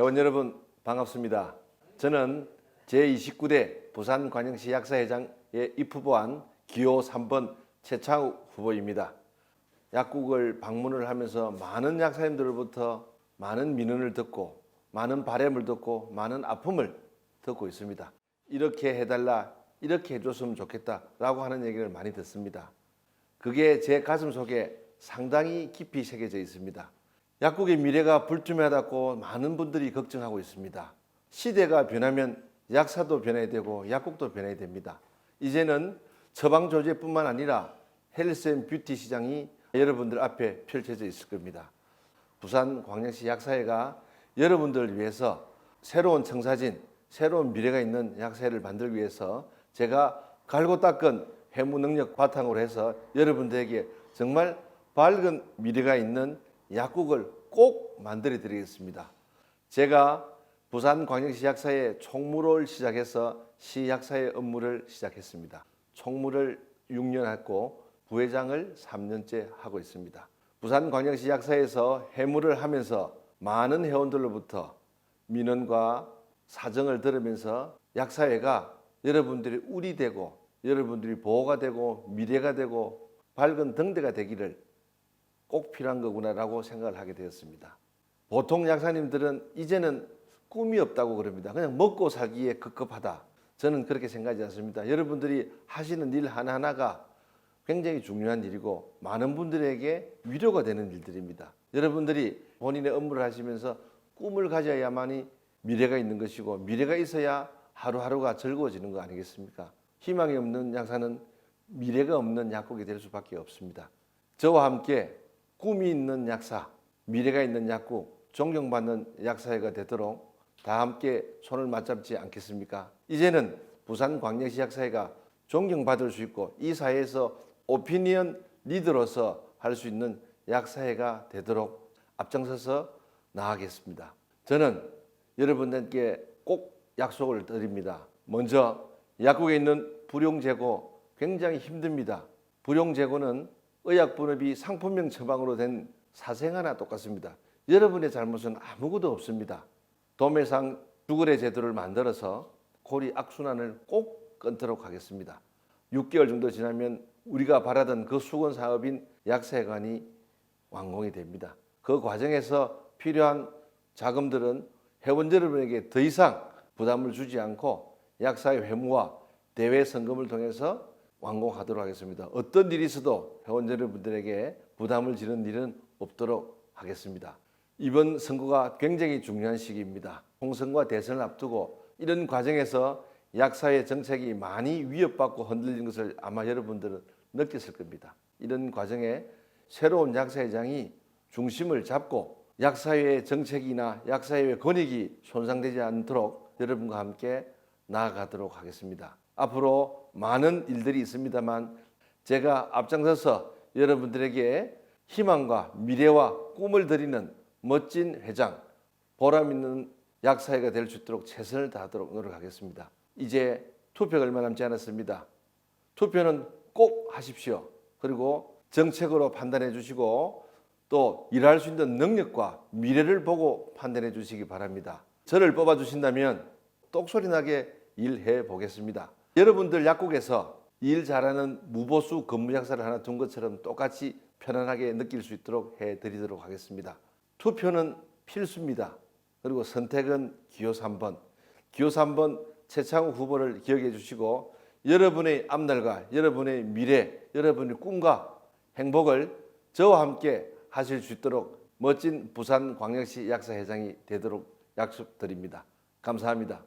회원 여러분 반갑습니다. 저는 제29대 부산 관영시 약사회장에 입후보한 기호 3번 최창욱 후보입니다. 약국을 방문을 하면서 많은 약사님들로부터 많은 민원을 듣고 많은 바램을 듣고 많은 아픔을 듣고 있습니다. 이렇게 해달라, 이렇게 해줬으면 좋겠다라고 하는 얘기를 많이 듣습니다. 그게 제 가슴 속에 상당히 깊이 새겨져 있습니다. 약국의 미래가 불투명하다고 많은 분들이 걱정하고 있습니다. 시대가 변하면 약사도 변해야 되고 약국도 변해야 됩니다. 이제는 처방 조제뿐만 아니라 헬스 앤 뷰티 시장이 여러분들 앞에 펼쳐져 있을 겁니다. 부산 광역시 약사회가 여러분들을 위해서 새로운 청사진, 새로운 미래가 있는 약사회를 만들기 위해서 제가 갈고 닦은 해무 능력 바탕으로 해서 여러분들에게 정말 밝은 미래가 있는 약국을 꼭 만들어 드리겠습니다. 제가 부산 광역시 약사회 총무를 시작해서 시 약사의 업무를 시작했습니다. 총무를 6년 했고 부회장을 3년째 하고 있습니다. 부산 광역시 약사에서 해무를 하면서 많은 회원들로부터 민원과 사정을 들으면서 약사회가 여러분들이 울이 되고 여러분들이 보호가 되고 미래가 되고 밝은 등대가 되기를 꼭 필요한 거구나라고 생각을 하게 되었습니다. 보통 약사님들은 이제는 꿈이 없다고 그럽니다. 그냥 먹고 살기에 급급하다. 저는 그렇게 생각하지 않습니다. 여러분들이 하시는 일 하나하나가 굉장히 중요한 일이고 많은 분들에게 위로가 되는 일들입니다. 여러분들이 본인의 업무를 하시면서 꿈을 가져야만이 미래가 있는 것이고 미래가 있어야 하루하루가 즐거워지는 거 아니겠습니까? 희망이 없는 약사는 미래가 없는 약국이 될 수밖에 없습니다. 저와 함께 꿈이 있는 약사, 미래가 있는 약국, 존경받는 약사회가 되도록 다 함께 손을 맞잡지 않겠습니까? 이제는 부산 광역시 약사회가 존경받을 수 있고 이 사회에서 오피니언 리더로서 할 수 있는 약사회가 되도록 앞장서서 나가겠습니다. 저는 여러분들께 꼭 약속을 드립니다. 먼저 약국에 있는 불용 제고 굉장히 힘듭니다. 불용 제고는 의약분업이 상품명 처방으로 된 사생아나 똑같습니다. 여러분의 잘못은 아무것도 없습니다. 도매상 주거래 제도를 만들어서 고리 악순환을 꼭 끊도록 하겠습니다. 6개월 정도 지나면 우리가 바라던 그 수건 사업인 약세관이 완공이 됩니다. 그 과정에서 필요한 자금들은 회원 여러분에게 더 이상 부담을 주지 않고 약사의 회무와 대외 성금을 통해서 완공하도록 하겠습니다. 어떤 일이 있어도 회원 여러분들에게 부담을 지는 일은 없도록 하겠습니다. 이번 선거가 굉장히 중요한 시기입니다. 총선과 대선을 앞두고 이런 과정에서 약사의 정책이 많이 위협받고 흔들리는 것을 아마 여러분들은 느꼈을 겁니다. 이런 과정에 새로운 약사회장이 중심을 잡고 약사회의 정책이나 약사회의 권익이 손상되지 않도록 여러분과 함께 나아가도록 하겠습니다. 앞으로 많은 일들이 있습니다만 제가 앞장서서 여러분들에게 희망과 미래와 꿈을 드리는 멋진 회장, 보람 있는 약사회가 될 수 있도록 최선을 다하도록 노력하겠습니다. 이제 투표가 얼마 남지 않았습니다. 투표는 꼭 하십시오. 그리고 정책으로 판단해 주시고 또 일할 수 있는 능력과 미래를 보고 판단해 주시기 바랍니다. 저를 뽑아 주신다면 똑소리 나게 일해 보겠습니다. 여러분들 약국에서 일 잘하는 무보수 근무약사를 하나 둔 것처럼 똑같이 편안하게 느낄 수 있도록 해 드리도록 하겠습니다. 투표는 필수입니다. 그리고 선택은 기호 3번. 기호 3번 최창욱 후보를 기억해 주시고 여러분의 앞날과 여러분의 미래, 여러분의 꿈과 행복을 저와 함께 하실 수 있도록 멋진 부산 광역시 약사회장이 되도록 약속드립니다. 감사합니다.